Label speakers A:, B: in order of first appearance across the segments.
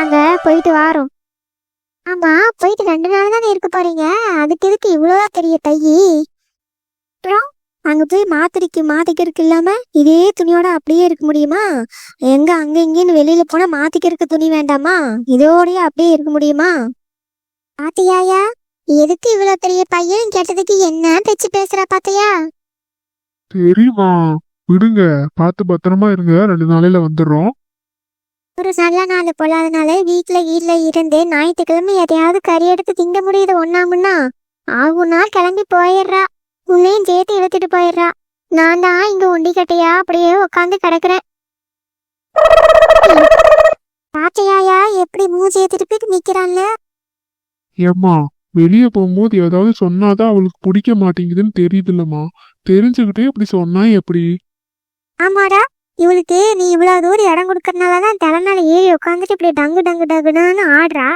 A: நாங்க போயிட்டு வாரோம். ஆமா போயிட்டு ரெண்டு நாள் தானே இருக்க போறீங்க? அதுக்கு எதுக்கு இவ்வளோ பெரிய தை அப்புறம் அங்க போய் மாத்திரைக்கு மாத்திக்கிறதுக்கு இல்லாம இதே துணியோட அப்படியே இருக்க முடியுமா? எங்க அங்க இங்கேன்னு வெளியில போனா மாத்திக்கிறதுக்கு துணி வேண்டாமா? இதோடயே அப்படியே இருக்க முடியுமா? பாத்தியாயா எதுக்கு இவ்வளோ பெரிய பையன் கேட்டதுக்கு என்ன பேச்சு பேசுற பாத்தியா?
B: தெரியுமா விடுங்க பார்த்து பத்திரமா இருங்க ரெண்டு நாளையில வந்துடுறோம்.
A: ஒரு நல்ல நாள் பொல்லாதனால வீட்ல வீட்ல இருந்து ஞாயிற்றுக்கிழமை எதையாவது கறி எடுத்து திங்க முடியுது ஒண்ணாமுன்னா ஆகுனா கிளம்பி போயிடுறா. உன்னையும் சேர்த்து இழுத்துட்டு போயிடுறா. நான் தான் இங்க ஒண்டி கட்டையா அப்படியே உட்காந்து கிடக்குறேன். பாச்சையாயா எப்படி மூஞ்சியை திருப்பிட்டு நிக்கிறான்ல?
B: ஏம்மா வெளியே போகும்போது ஏதாவது சொன்னாதான் அவளுக்கு பிடிக்க மாட்டேங்குதுன்னு தெரியுதுல்லம்மா. தெரிஞ்சுக்கிட்டே இப்படி சொன்னா எப்படி?
A: ஆமாடா இவளுக்கு நீ இவ்வளோ தூரம் இடம் கொடுக்கறனால தான் திறனால ஏறி உட்காந்துட்டு இப்படி டங்கு டங்கு டங்குன்னு ஆடுறா.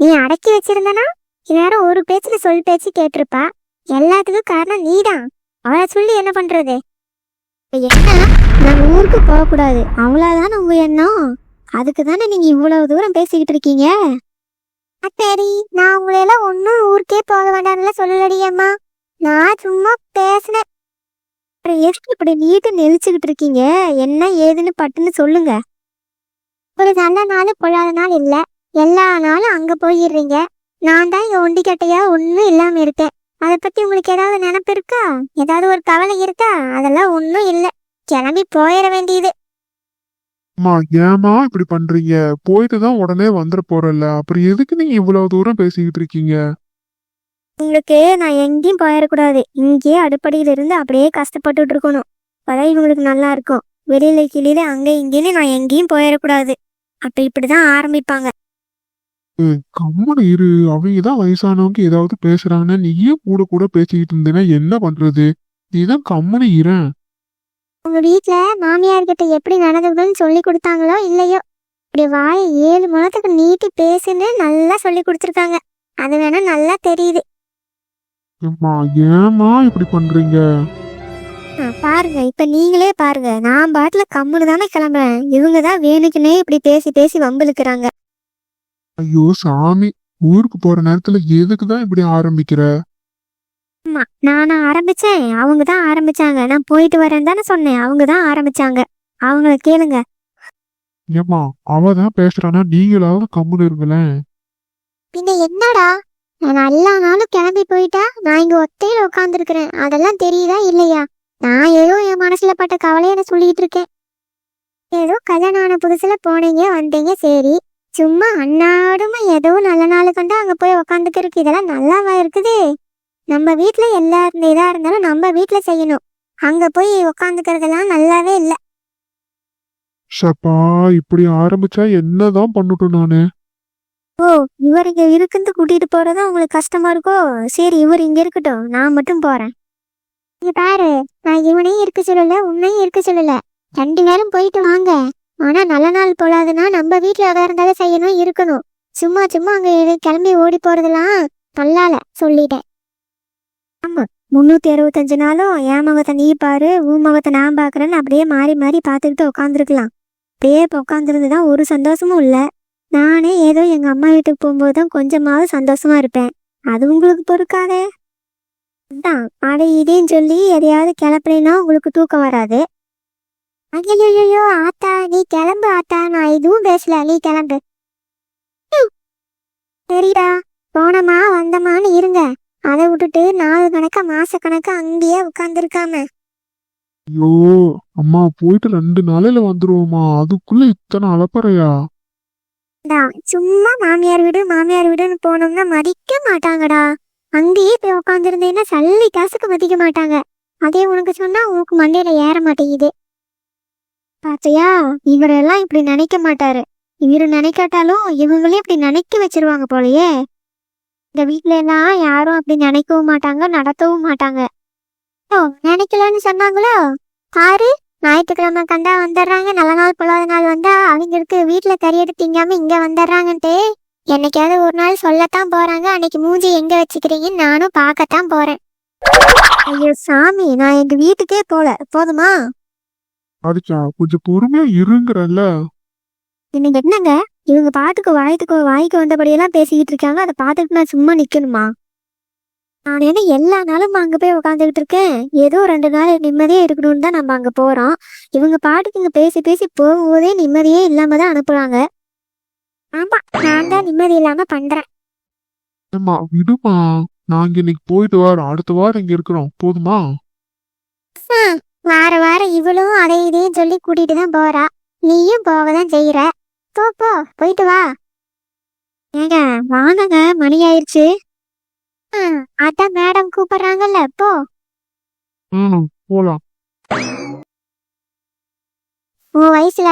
A: நீ அடக்கி வச்சிருந்தனா? இந்நேரம் ஒரு பேச்சில் சொல் பேச்சு கேட்டிருப்பா. எல்லாத்துக்கும் காரணம் நீதான். அவளை சொல்லி என்ன பண்றது? என்ன? நாங்க ஊருக்கு போகக்கூடாது. அவ்வளோதானே உங்க எண்ணம். அதுக்கு தானே நீங்க இவ்வளவு தூரம் பேசிக்கிட்டு இருக்கீங்க? சரி நான் உங்களை எல்லாம் ஊருக்கே போக வேண்டாம்ல சொல்லலடி அம்மா. நான் சும்மா பேசினேன். அப்புறம் எதுக்கு இப்படி நீட்டு நெரிச்சுக்கிட்டு இருக்கீங்க? என்ன ஏதுன்னு பட்டுன்னு சொல்லுங்க. ஒரு நல்ல நாள் பொழாத நாள் இல்லை. எல்லா நாளும் அங்கே போயிடுறீங்க. நான் தான் இங்கே ஒண்டிக்கட்டையா ஒன்றும் இல்லாமல் இருக்கேன். அதை பற்றி உங்களுக்கு ஏதாவது நினப்பு இருக்கா? ஏதாவது ஒரு கவலை இருக்கா? அதெல்லாம் ஒன்றும் இல்லை. கிளம்பி போயிட வேண்டியது.
B: அம்மா ஏமா இப்படி பண்றீங்க? போயிட்டு தான் உடனே வந்துட போறல அப்புறம் எதுக்கு நீங்க இவ்வளவு தூரம் பேசிக்கிட்டு இருக்கீங்க?
A: உங்களுக்கு நான் எங்கேயும் போயிடக்கூடாது. இங்கேயே அடுப்படியில இருந்து அப்படியே கஷ்டப்பட்டுட்டு இருக்கணும் அப்பதான் இவங்களுக்கு நல்லா இருக்கும். வெளியில கிளியில அங்க இங்கேன்னு நான் எங்கேயும் போயிடக்கூடாது. அப்ப இப்படிதான் ஆரம்பிப்பாங்க.
B: கம்முனு இரு. அவங்க தான் வயசானவங்க ஏதாவது பேசுறாங்கன்னா நீயே கூட கூட பேசிக்கிட்டு இருந்தேன்னா என்ன பண்றது? நீதான் கம்முனு இரேன்
A: உங்க வீட்ல மாமியார் கிட்ட எப்படி நடந்துக்கணும்னு சொல்லி கொடுத்தாங்களோ இல்லையோ? இப்படி வாயை ஏழு முழத்துக்கு நீட்டி பேசுன்னு நல்லா சொல்லி கொடுத்துருக்காங்க. அது வேணா நல்லா தெரியுது.
B: ஏம்மா ஏம்மா இப்படி பண்றீங்க?
A: பாருங்க இப்ப நீங்களே பாருங்க. நான் பாட்டுல கம்முன்னு தானே கிளம்புறேன். இவங்க தான் வேணுக்குனே இப்படி பேசி பேசி வம்பிழுக்கிறாங்க.
B: ஐயோ சாமி ஊருக்கு போற நேரத்துல எதுக்கு தான் இப்படி ஆரம்பிக்கிற?
A: ஆமா நானா ஆரம்பிச்சேன். அவங்க தான் ஆரம்பிச்சாங்க. நான் போயிட்டு வரேன் தானே சொன்னேன். அவங்க தான் ஆரம்பிச்சாங்க. அவங்கள கேளுங்க.
B: ஏம்மா அவ தான் பேசுறானா? நீங்களாவது கம்முனு இருங்களேன்.
A: பின்ன என்னடா? நான் எல்லா நாளும் கிளம்பி போயிட்டா நான் இங்க ஒத்தையில உட்காந்துருக்கிறேன் அதெல்லாம் தெரியுதா இல்லையா? நான் ஏதோ என் மனசுல பட்ட கவலையை நான் சொல்லிட்டு இருக்கேன். ஏதோ கல்யாணம் ஆன புதுசுல போனீங்க வந்தீங்க சரி. சும்மா அன்னாடுமா ஏதோ நல்ல நாள் கண்டா அங்க போய் உக்காந்துக்கிறதுக்கு இதெல்லாம் நல்லாவா இருக்குது? நம்ம வீட்டுல எல்லா இருந்த இதா இருந்தாலும் நம்ம வீட்டுல செய்யணும். அங்க போய் உக்காந்துக்கிறதெல்லாம் நல்லாவே இல்லை.
B: ஷப்பா இப்படி ஆரம்பிச்சா என்னதான் பண்ணட்டும் நானு?
A: ஓ இவர் இங்க இருக்குன்னு கூட்டிட்டு போறதும் உங்களுக்கு கஷ்டமா இருக்கோ? சரி இவர் இங்க இருக்கட்டும். நான் மட்டும் போறேன். இங்க பாரு நான் இவனையும் இருக்க சொல்லல உன்னையும் இருக்க சொல்லல. ரெண்டு நேரம் போயிட்டு வாங்க. ஆனா நல்ல நாள் போலாதுன்னா நம்ம வீட்டுல எதா இருந்தாலும் செய்யணும் இருக்கணும். சும்மா சும்மா அங்க கிளம்பி ஓடி போறதெல்லாம் நல்லால சொல்லிட்டேன். ஆமா முன்னூத்தி அறுபத்தஞ்சு நாளும் என் முகத்தை நீ பாரு உன் முகத்தை நான் பாக்குறேன்னு அப்படியே மாறி மாறி பார்த்துக்கிட்டு உட்காந்துருக்கலாம் அப்படியே இப்போ உட்காந்துருந்துதான் ஒரு சந்தோஷமும் இல்லை. நானே ஏதோ எங்க அம்மா வீட்டுக்கு போகும்போது தான் கொஞ்சமாவது சந்தோஷமா இருப்பேன். அது உங்களுக்கு பொறுக்காதே. அதான் அட இதேன்னு சொல்லி எதையாவது கிளப்புறேன்னா உங்களுக்கு தூக்கம் வராது. ஐயோ ஆத்தா நீ கிளம்பு ஆத்தா நான் எதுவும் பேசல நீ கிளம்பு. சரிடா போனமா வந்தமான்னு இருங்க. அதை விட்டுட்டு நாலு கணக்கா மாச கணக்கா அங்கேயே உட்காந்துருக்காம
B: ஐயோ அம்மா போயிட்டு ரெண்டு நாளையில வந்துருவோமா. அதுக்குள்ள இத்தனை அலப்பறையா?
A: தான் சும்மா மாமியார் வீடு மாமியார் வீடுன்னு போனோம்னா மதிக்க மாட்டாங்கடா. அங்கேயே போய் உட்காந்துருந்தேன்னா சல்லி காசுக்கு மதிக்க மாட்டாங்க. அதே உனக்கு சொன்னா உனக்கு மண்டையில ஏற மாட்டேங்குது. பாத்தியா இவரெல்லாம் இப்படி நினைக்க மாட்டாரு. இவரு நினைக்காட்டாலும் இவங்களே இப்படி நினைக்க வச்சிருவாங்க போலயே. இந்த வீட்டுல எல்லாம் யாரும் அப்படி நினைக்கவும் மாட்டாங்க நடத்தவும் மாட்டாங்க. ஓ நினைக்கலன்னு சொன்னாங்களோ? பாரு ஞாயிற்றுக்கிழமை கண்டா வந்துடுறாங்க நல்ல நாள் பொல்லாத நாள் வந்தா அவங்களுக்கு வீட்டுல கறி எடுத்து திங்காம இங்க வந்துடுறாங்கன்ட்டு என்னைக்காவது ஒரு நாள் சொல்லத்தான் போறாங்க. அன்னைக்கு மூஞ்சி எங்க வச்சுக்கிறீங்கன்னு நானும் பார்க்கத்தான் போறேன். ஐயோ சாமி நான் எங்க வீட்டுக்கே போல. போதுமா?
B: அதுக்கா கொஞ்சம் பொறுமையா இருங்கறல்ல
A: என்னங்க? இவங்க பாட்டுக்கு வாயத்துக்கு வாய்க்கு வந்தபடியெல்லாம் பேசிக்கிட்டு இருக்காங்க. அதை பார்த்துட்டு நான் சும்மா நிக்கணுமா? நான் என்ன எல்லா நாளும் அங்க போய் உட்காந்துக்கிட்டு இருக்கேன். ஏதோ ரெண்டு நாள் நிம்மதியா இருக்கணும்னு தான் நம்ம அங்க போறோம். இவங்க பாட்டுக்கு இங்க பேசி பேசி போகும்போதே நிம்மதியே இல்லாம தான் அனுப்புறாங்க. ஆமா நான் தான் நிம்மதி இல்லாம பண்றேன்.
B: ஏம்மா விடுமா. நாங்க இன்னைக்கு போயிட்டு வரோம் அடுத்த வாரம் இங்க இருக்கிறோம். போதுமா?
A: வார வாரம் இவளும் அதை இதையும் சொல்லி கூட்டிட்டு தான் போறா. நீயும் போக தான் செய்யற போ போயிட்டு வா. ஏங்க வாங்கங்க மணி ஆயிருச்சு. ஹம், அதான் மேடம் கூப்பிடுறாங்கல்ல போ.
B: ம் போலாம்.
A: உன் வயசுல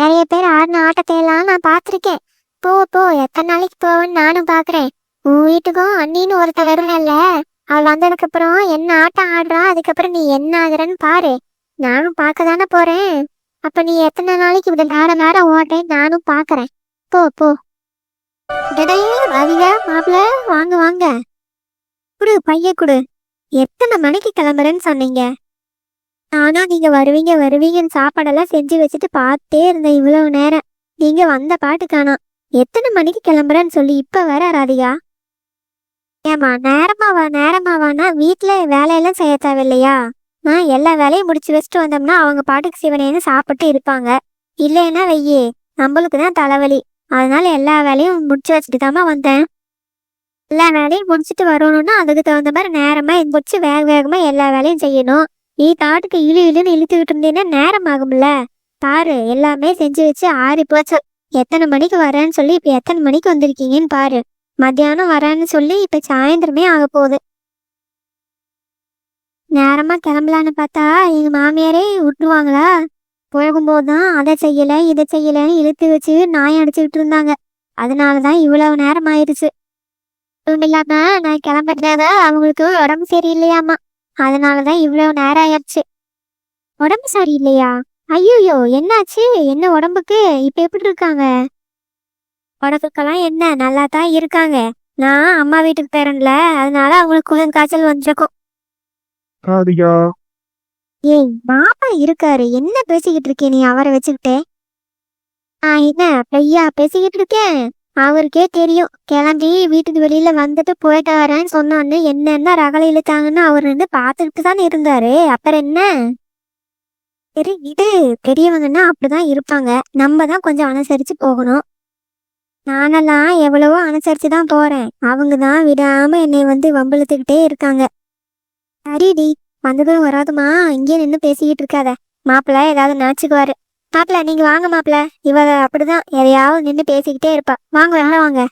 A: நிறைய பேர் ஆடின ஆட்டத்தை எல்லாம் நான் பார்த்திருக்கேன். போ போ எத்தனை நாளைக்கு போவேன்னு நானும் பாக்குறேன் உன் வீட்டுக்கும் அண்ணின்னு ஒருத்த வருவல்ல அவள் வந்ததுக்கு அப்புறம் என்ன ஆட்டம் ஆடுறா அதுக்கப்புறம் நீ என்ன ஆகுறன்னு பாரு. நானும் பார்க்க தானே போறேன். அப்ப நீ எத்தனை நாளைக்கு இப்படி நேர நேரம் ஓட்டேன் நானும் பாக்குறேன் போ போ. டேய், ராதிகா மாப்பிள்ள வாங்க வாங்க. குடு பைய குடு. எத்தனை மணிக்கு கிளம்புறேன்னு சொன்னீங்க? ஆனா நீங்க வருவீங்க வருவீங்கன்னு சாப்பாடெல்லாம் செஞ்சு வச்சுட்டு பார்த்தே இருந்தேன் இவ்வளவு நேரம். நீங்க வந்த பாட்டு காணோம் எத்தனை மணிக்கு கிளம்புறேன்னு சொல்லி இப்ப வர ராதிகா ஏமா நேரமாவா நேரமாவானா வீட்டுல வேலையெல்லாம் செய்ய தேவையில்லையா? நான் எல்லா வேலையும் முடிச்சு வச்சுட்டு வந்தோம்னா அவங்க பாட்டுக்கு சிவனேன்னு சாப்பிட்டு இருப்பாங்க. இல்லைன்னா வெய்யே நம்மளுக்கு தான் தலைவலி. அதனால எல்லா வேலையும் முடிச்சு வச்சுட்டு தாமா வந்தேன். எல்லா வேலையும் முடிச்சுட்டு வரணும்னா அதுக்கு தகுந்த மாதிரி நேரமாக எந்திரிச்சு வேக வேகமாக எல்லா வேலையும் செய்யணும். நீ தாட்டுக்கு இழு இழுன்னு இழுத்துக்கிட்டு இருந்தீங்கன்னா நேரம் ஆகும்ல. பாரு எல்லாமே செஞ்சு வச்சு ஆறி போச்சு. எத்தனை மணிக்கு வரேன்னு சொல்லி இப்போ எத்தனை மணிக்கு வந்திருக்கீங்கன்னு பாரு. மத்தியானம் வரேன்னு சொல்லி இப்போ சாயந்தரமே ஆக போகுது. நேரமாக கிளம்பலான்னு பார்த்தா எங்கள் மாமியாரே விட்டுருவாங்களா? போகும்போது தான் அதை செய்யலை இதை செய்யலைன்னு இழுத்து வச்சு நாயம் அடிச்சுக்கிட்டு இருந்தாங்க. அதனாலதான் இவ்வளவு நேரம் ஆயிடுச்சு. அதுவும் இல்லாம நான் கிளம்புறத அவங்களுக்கு உடம்பு சரியில்லையாமா. அதனாலதான் இவ்வளவு நேரம் ஆயிடுச்சு. உடம்பு சரியில்லையா? ஐயோ என்னாச்சு? என்ன உடம்புக்கு? இப்ப எப்படி இருக்காங்க? உடம்புக்கெல்லாம் என்ன? நல்லா தான் இருக்காங்க. நான் அம்மா வீட்டுக்கு போறேன்ல அதனால அவங்களுக்கு குளிர் காய்ச்சல் வந்துருக்கும். ஏய் மாமா இருக்காரு. என்ன பேசிக்கிட்டு இருக்கே நீ? அவரை வச்சுக்கிட்டு. நான் என்ன ஐயா பேசிக்கிட்டு இருக்கேன்? அவருக்கே தெரியும். கிளம்பி வீட்டுக்கு வெளியில வந்துட்டு போயிட்டு வரேன்னு சொன்னோன்னு என்னென்ன ரகலை இழுத்தாங்கன்னு அவர் இருந்து பார்த்துக்கிட்டு தானே இருந்தாரு. அப்புறம் என்ன? சரி இது பெரியவங்கன்னா அப்படிதான் இருப்பாங்க. நம்ம தான் கொஞ்சம் அனுசரிச்சு போகணும். நானெல்லாம் எவ்வளவோ அனுசரிச்சு தான் போறேன். அவங்க தான் விடாம என்னை வந்து வம்பிழுத்துக்கிட்டே இருக்காங்க. சரிடி வந்ததும் வராதுமா. இங்கே நின்று பேசிக்கிட்டு இருக்காத. மாப்பிள்ள ஏதாவது நினச்சிக்குவாரு. மாப்பிள்ள நீங்க வாங்க மாப்பிள்ள இவ அப்படிதான் எதையாவது நின்று பேசிக்கிட்டே இருப்பா. வாங்க வேணா வாங்க.